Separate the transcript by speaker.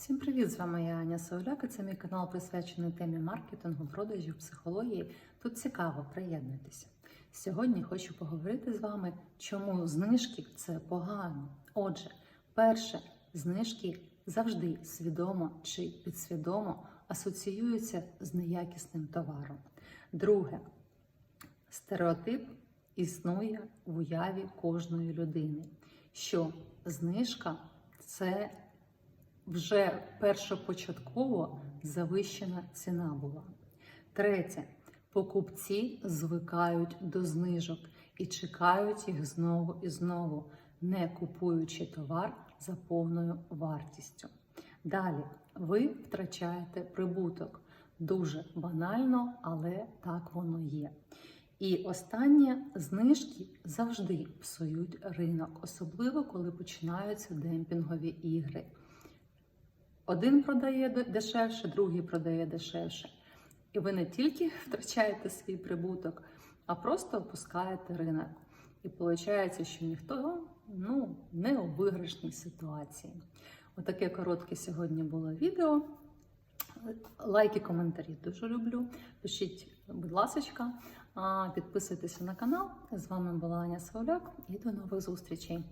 Speaker 1: Всім привіт! З вами я Аня Сауляк і це мій канал присвячений темі маркетингу, продажів, психології. Тут цікаво, приєднуйтеся. Сьогодні хочу поговорити з вами, чому знижки це погано. Отже, перше, знижки завжди свідомо чи підсвідомо асоціюються з неякісним товаром. Друге, стереотип існує в уяві кожної людини, що знижка це вже першопочатково завищена ціна була. Третє. Покупці звикають до знижок і чекають їх знову і знову, не купуючи товар за повною вартістю. Далі ви втрачаєте прибуток. Дуже банально, але так воно є. І останнє знижки завжди псують ринок, особливо коли починаються демпінгові ігри. Один продає дешевше, другий продає дешевше. І ви не тільки втрачаєте свій прибуток, а просто опускаєте ринок. І виходить, що ніхто ну, не у виграшній ситуації. Отаке коротке сьогодні було відео. Лайки, коментарі дуже люблю. Пишіть, будь ласка, підписуйтеся на канал. З вами була Аня Сауляк і до нових зустрічей.